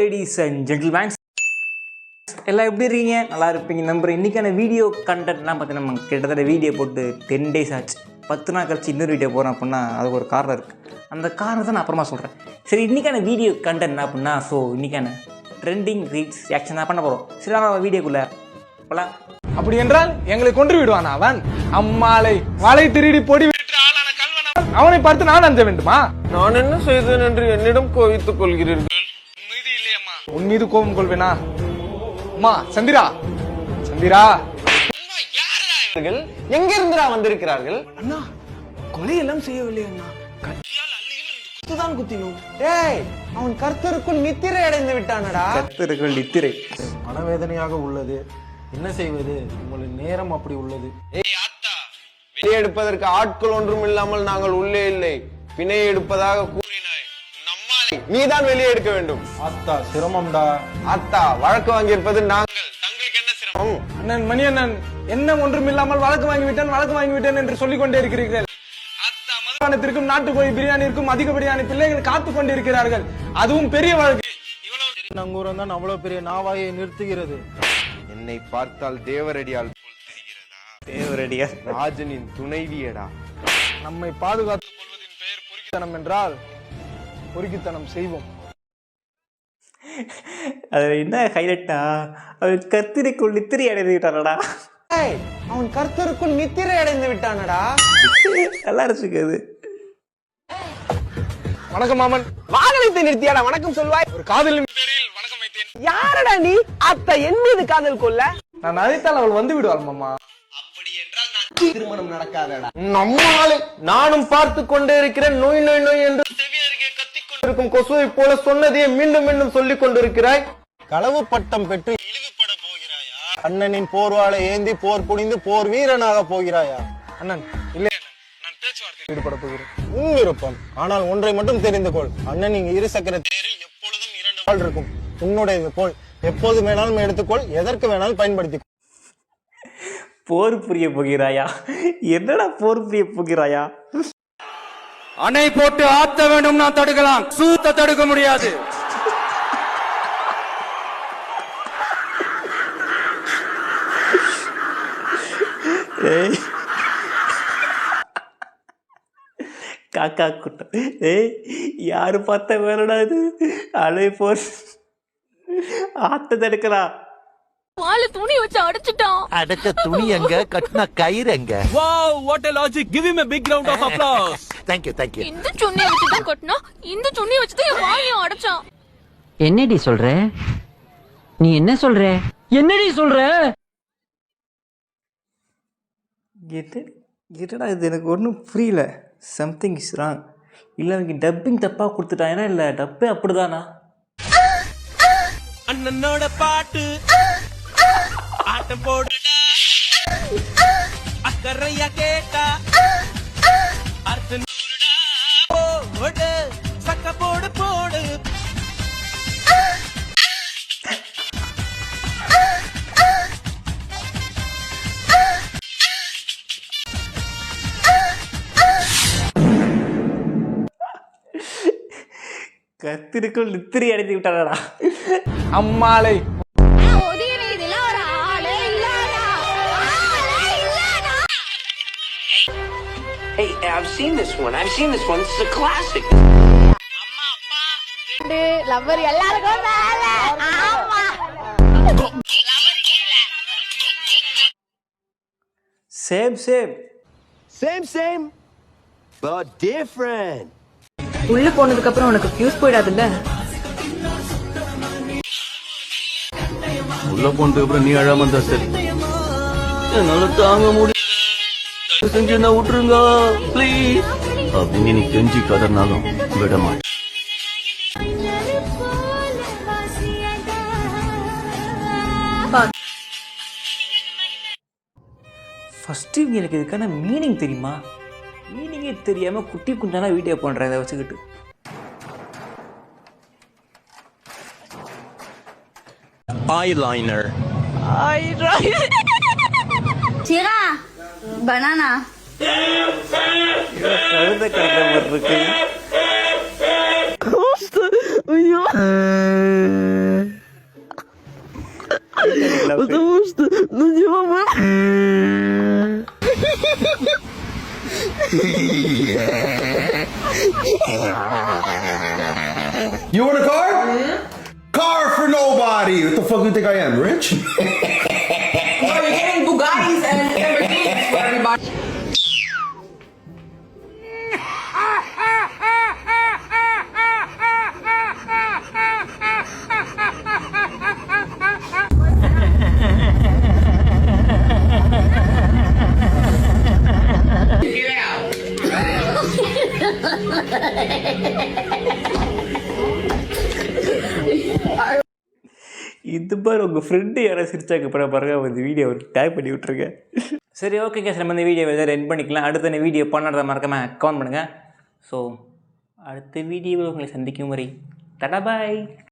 Ladies and gentlemen's எல்லாம் எப்படி இருக்கீங்க? நல்லா இருப்பீங்க நம்புறேன். இன்றைக்கான வீடியோ கண்டென்ட்லாம் பார்த்தீங்கன்னா நம்ம கிட்டத்தட்ட வீடியோ போட்டு டென் டேஸ் ஆச்சு. பத்து நாள் கழிச்சு இன்னொரு வீடியோ போகிறோம் அப்படின்னா அதுக்கு ஒரு காரணம் இருக்குது அந்த காரணத்தை நான் அப்புறமா சொல்கிறேன் சரி இன்றைக்கான வீடியோ கண்டென்ட் என்ன அப்படின்னா ஸோ இன்றைக்கான ட்ரெண்டிங் ரீல்ஸ் ஆக்ஷன் தான் பண்ண போகிறோம் சரி நம்ம வீடியோக்குள்ளே போகலாம் அப்படி என்றால் எங்களை கொன்று விடுவான் அவன். அம்மாளை வலை திருடி பொடி விட்டு ஆளான கல்வன் அவன். அவனை பார்த்து நான் அஞ்ச வேண்டுமா? நான் என்ன செய்தேன் என்று என்னிடம் கோவித்துக் கொள்கிறீர்கள்? உன் மீது கோபம் கொள்வேனா? அம்மா சந்திரா! சந்திரா! எங்கிருந்துடா வந்திருக்கிறார்கள்? அண்ணா கொலையெல்லாம் செய்யவில்லை அண்ணா. கத்தியால் அள்ளியில் தான் குத்தினோம். ஏய் அவன் கர்த்தருக்குள் நித்திரை அடைந்து விட்டானடா. கத்திரிகள் நித்திரை. மனவேதனையாக உள்ளது. என்ன செய்வது? உங்களின் நேரம் அப்படி உள்ளது. வெளியே எடுப்பதற்கு ஆட்கள் ஒன்றும் இல்லாமல் நாங்கள் உள்ளே இல்லை. பிணை எடுப்பதாக நீதான் வெளியே எடுக்க வேண்டும். ஆத்தா சிரமம்டா. அத்தா வழக்கு வாங்கியிருப்பது நாங்கள் தங்களுக்கு என்ன சிரமம்? அண்ணன் மணி அண்ணன் என்ன ஒன்றும் இல்லாமல் வழக்கு வாங்கி விட்டேன் வழக்கு வாங்கி விட்டேன் என்று சொல்லிக் கொண்டே இருக்கிறீர்கள் அத்தா மதுபானத்திற்கும் நாட்டுக்கோழி பிரியாணிற்கும் அதிகப்படியான பிள்ளைகள் காத்து கொண்டிருக்கிறார்கள். அதுவும் பெரிய வழக்கு. நங்கூரம் தான் அவ்வளவு பெரிய நாவாயை நிறுத்துகிறது. என்னை பார்த்தால் தேவரடியால் தேவரடியா? ராஜனின் துணைவியடா. நம்மை பாதுகாத்துக் கொள்வதின் பெயர் பொறுக்கித்தனம் என்றால் பொறுக்கித்தனம் செய்வோம். அது என்ன ஹைலைட்டா அவர் கத்திரிக்குள் நித்திரை அடைந்து விட்டாரடா ஏய் அவன் கர்த்தருக்குள் நித்திரை அடைந்து விட்டானடா. நல்லா இருந்துச்சு அது. வணக்கம் மாமன். வாகனத்தை நிறுத்தியாடா வணக்கம் சொல்வாய். ஒரு காதலின் பேரில் வணக்கம் வைத்தேன். யாரடா நீ? அத்தா என் மீது காதல் கொள்ள. நான் அழைத்தால் அவள் வந்து விடுவாள் மாமா. திருமணம் நடக்காதடா. நம்மாலே நானும் பார்த்து கொண்டே இருக்கிறேன். நோய் நோய் நோய் என்று. கொண்டிருக்கும் கொசுவை போல சொன்னதையே மீண்டும் மீண்டும் சொல்லிக் கொண்டிருக்கிறாய். களவு பட்டம் பெற்று இழிவுபட போகிறாயா? அண்ணனின் போர்வாளை ஏந்தி போர் புனிந்து போர் வீரனாக போகிறாயா? அண்ணன் இல்லை நான் ஈடுபட போகிறேன். உன் விருப்பம். ஆனால் ஒன்றை மட்டும் தெரிந்து கொள். அண்ணன் இரு சக்கர தேரில் எப்பொழுதும் இரண்டு வாள் இருக்கும். உன்னுடையது போல். எப்போது வேணாலும் எடுத்துக்கொள் எதற்கு வேணாலும் பயன்படுத்தி போர் புரிய போகிறாயா? என்னடா போர் புரிய போகிறாயா? அணை போட்டு ஆத்த வேண்டும் நான் தடுக்கலாம். சூத்த தடுக்க முடியாது. காக்கா கூட்டம் ஏய் யாரு பார்த்த வேலைடா இது? அலை போர் ஆத்த தடுக்கிறா வாழ துணி வச்சு அடைச்சிட்டான். அடைச்ச துணி எங்க? கட்டின கயிறு எங்க? Wow what a logic give him a big round of applause. Thank you thank you இந்த சுண்ணியை வச்சு தான் கொட்டினா இந்த சுண்ணியை வச்சு தான் என் வாழையும் அடைச்சான். என்னடி சொல்ற? நீ என்ன சொல்ற? என்னடி சொல்ற? எது என்னடா இது எனக்கு ஒன்றும் புரியல. சம்திங் இஸ் ராங் இல்லை அவங்க டப்பிங் தப்பாக கொடுத்துட்டாங்கன்னா இல்லை டப்பே அப்படிதானா? அண்ணனோட பாட்டு. ஆட்டம் போடுடா. அக்கறையா கேட்டா. போடு சக்க போடு போடு. கத்திரிக்குள் நித்திரி அடைந்து விட்டாரடா அம்மாளை. Hey, I've seen this one. I've seen this one. This is a classic. Lover எல்லாருக்கும் வேலை ஆமா same same same same but different உள்ள போனதுக்கு அப்புறம் உனக்கு ஃபியூஸ் போயிடாதுல்ல உள்ள போனதுக்கு அப்புறம் நீ அழாம இருந்தா சரி என்னால தாங்க முடியல செஞ்சு என்ன விட்டுருங்க? ப்ளீஸ் அப்படின்னு நீ கெஞ்சி கதறினாலும் விட மாட்டேன் ஃபஸ்ட்டு எனக்கு இதுக்கான மீனிங் தெரியுமா? மீனிங்கே தெரியாமல் குட்டி குண்டான வீடியோ பண்ணுறேன் இதை வச்சுக்கிட்டு. ஐலைனர் சிரா பனானா கழுத கழுத மாதிரி இருக்கு You want a car? Car for nobody. What the fuck do you think I am, rich? you're getting Bugattis and Lamborghinis for everybody. இது பாரு உங்கள் ஃப்ரெண்டு யாராவது சிரிச்சாக்க அப்புறம் பாருங்க இந்த வீடியோ டைப் பண்ணி விட்ருங்க சரி ஓகே கேஸ் நம்ம இந்த வீடியோ எதாவது ரெண்ட் பண்ணிக்கலாம். அடுத்த இந்த வீடியோ பண்ணுறத மறக்காம கமெண்ட் பண்ணுங்கள் ஸோ அடுத்த வீடியோவில் உங்களை சந்திக்கும் வரை தடபாய்